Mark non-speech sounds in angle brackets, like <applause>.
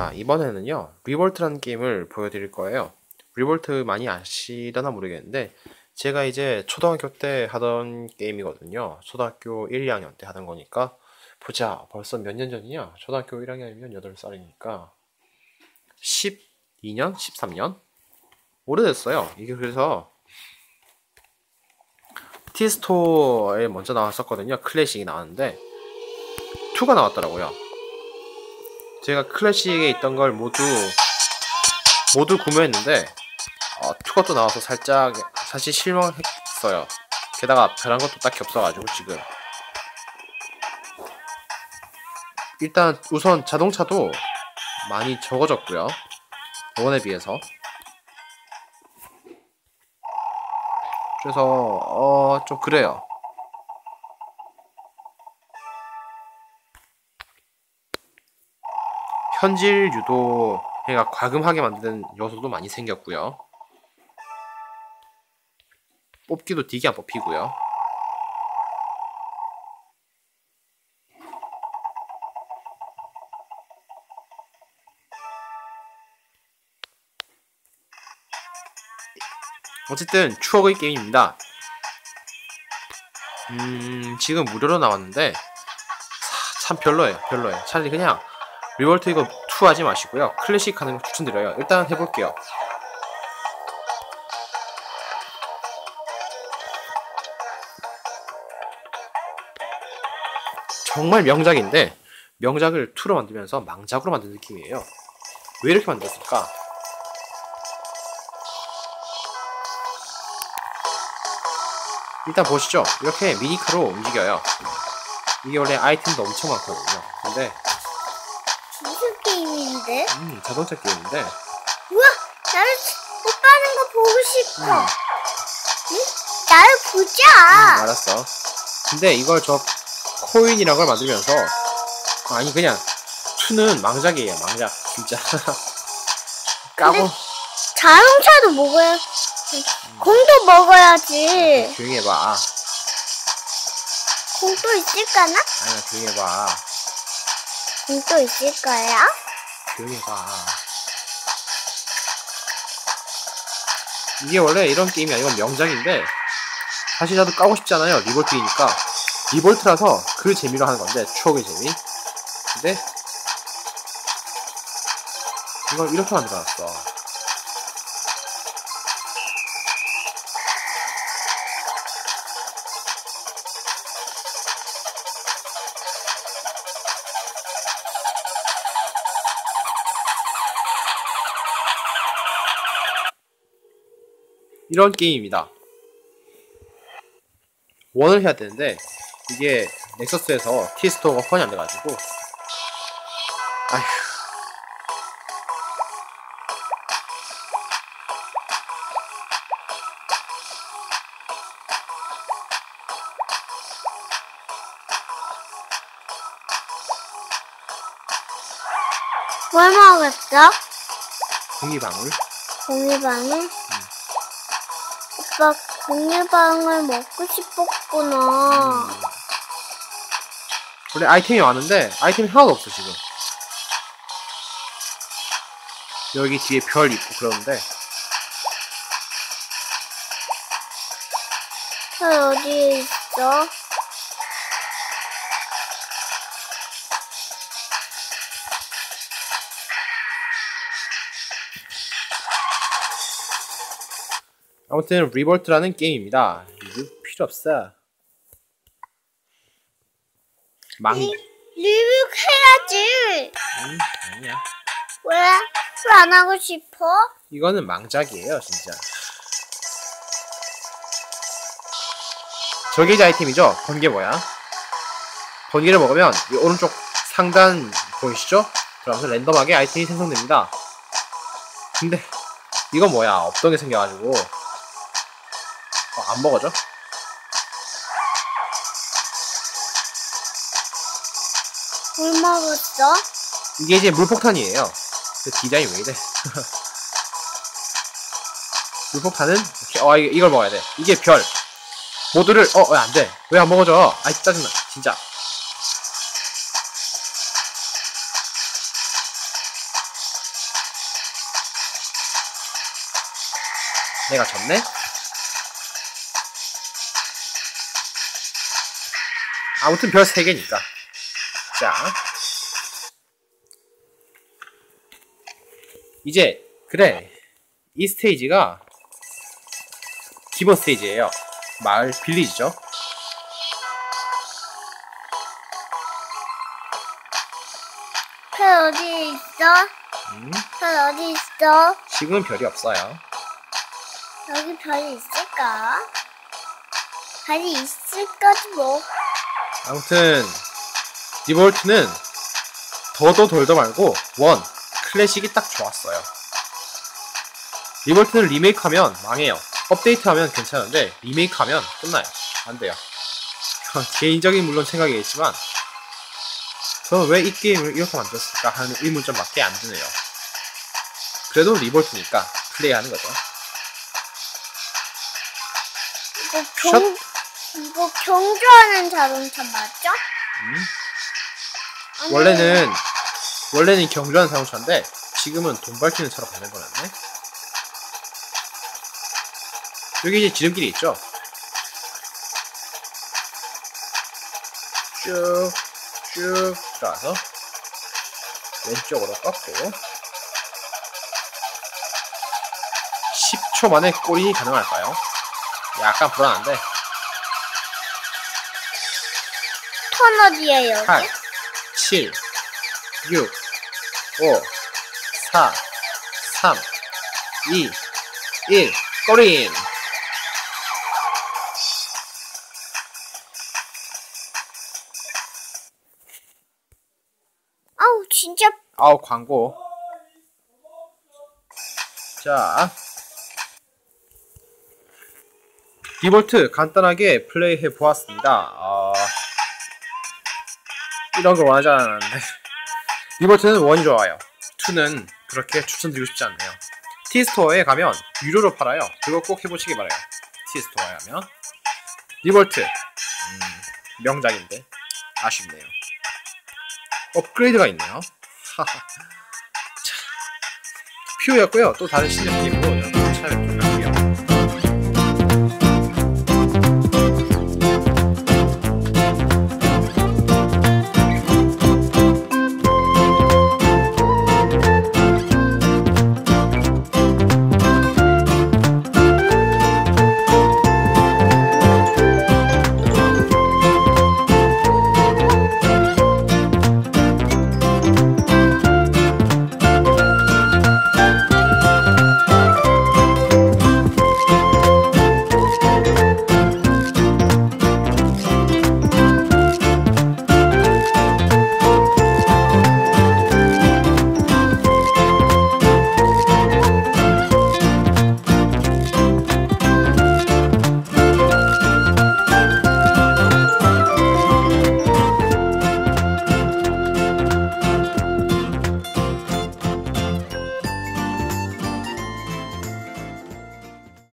반갑습니다. 이번에는요, 리볼트라는 게임을 보여드릴 거예요. 리볼트 많이 아시려나 모르겠는데, 제가 이제 초등학교 때 하던 게임이거든요. 초등학교 1, 2학년 때 하던 거니까, 보자, 벌써 몇 년 전이냐? 초등학교 1학년이면 8살이니까, 12년? 13년? 오래됐어요. 이게 그래서, 티스토어에 먼저 나왔었거든요. 클래식이 나왔는데, 2가 나왔더라고요. 제가 클래식에 있던 걸 모두 모두 구매했는데 어, 또 나와서 살짝 사실 실망했어요. 게다가 별한 것도 딱히 없어가지고 지금 일단 우선 자동차도 많이 적어졌고요. 저번에 비해서 그래서 어, 좀 그래요. 현질 유도 해가 과금하게 만드는 요소도 많이 생겼고요. 뽑기도 되게 안 뽑히고요. 어쨌든 추억의 게임입니다. 음, 지금 무료로 나왔는데 참 별로예요. 별로예요. 차라리 그냥 리볼트 이거 2 하지 마시고요. 클래식 하는 거 추천드려요. 일단 해볼게요. 정말 명작인데 명작을 2로 만들면서 망작으로 만든 느낌이에요. 왜 이렇게 만들었을까? 일단 보시죠. 이렇게 미니카로 움직여요. 이게 원래 아이템도 엄청 많거든요. 근데 게임인데? 음, 자동차 게임인데. 우와, 나를 오빠는 거 보고 싶어. 음. 응? 나를 보자. 음, 알았어. 근데 이걸 저 코인이란 걸 만들면서 아니 그냥 투는 망작이에요, 망작. 진짜. <laughs> 까고 자동차도 먹어야. 공도 먹어야지. 조용히 해봐. 공또 있을까나? 아니야, 조용히 해봐. 공또 있을까요? 조용히 해봐. 이게 원래 이런 게임이 아니고 명작인데 사실 나도 까고 싶지 않아요. 리볼트이니까. 리볼트라서 그 재미로 하는 건데 추억의 재미. 근데 이걸 이렇게 만들어놨어. 이런 게임입니다. 원을 해야 되는데 이게 넥서스에서 티스토어가 후원이 안 돼가지고 아휴 뭘 먹었어? 공기방울 공유방울? 응. 오빠 공유방울 먹고 싶었구나. 음. 원래 아이템이 많은데 아이템이 하나도 없어 지금 여기 뒤에 별 있고 그러는데 별 어디에 있어? 아무튼 리볼트라는 게임입니다. 리뷰 필요 없어. 망. 리, 리뷰 해야지. 음, 아니야. 왜? 왜안 하고 싶어? 이거는 망작이에요, 진짜. 저게 이제 아이템이죠? 번개 뭐야? 번개를 먹으면 이 오른쪽 상단 보이시죠? 그러면서 랜덤하게 아이템이 생성됩니다. 근데 이건 뭐야? 없던 게 생겨가지고 어, 안 먹어져? 물 먹었어? 이게 이제 물폭탄이에요. 그 디자인 왜 이래? <laughs> 물폭탄은 어 아, 이, 이걸 먹어야 돼. 이게 별. 모두를 어 왜 안 돼? 왜 안 먹어져? 아이 짜증나 진짜. 내가 졌네? 아무튼 별 3개니까. 자. 이제, 그래. 이 스테이지가 기본 스테이지예요. 마을 빌리지죠. 별 어디 있어? 음, 별 어디 있어? 지금은 별이 없어요. 여기 별이 있을까? 별이 있을 거지 뭐. 아무튼 디볼트는 더도 덜도 말고 원 클래식이 딱 좋았어요. 리볼트는 리메이크하면 망해요. 업데이트하면 괜찮은데 리메이크하면 끝나요. 안 돼요. 개인적인 물론 생각이겠지만 저는 왜 이 게임을 이렇게 만들었을까 하는 의문점밖에 안 드네요. 그래도 리볼트니까 플레이하는 거죠. 이거 경 이거 경주하는 자동차 맞죠? 음. 원래는 원래는 경주하는 자동차인데 지금은 돈 밝히는 차로 변해버렸네. 여기 이제 지름길이 있죠. 쭉, 쭉 들어가서 왼쪽으로 꺾고 10초 만에 꼬린이 가능할까요? 약간 불안한데 턴 어디에요? 8, 7, 6, 5, 4, 3, 2, 1, 꼬린! 아우 진짜 아우, 광고. 자. 디볼트 간단하게 플레이해 보았습니다. 어, 이런 걸 원하지 않았는데. <laughs> 디볼트는 원이 좋아요. 2는 그렇게 추천드리고 싶지 않네요. 티스토어에 가면 유료로 팔아요. 그거 꼭 해보시기 바라요. 티스토어에 가면. 디볼트. 음, 명작인데. 아쉽네요. 업그레이드가 있네요. <laughs> 자, 퓨였고요. 또 다른 실력 게임으로 여러분 찾아뵙도록 할게요.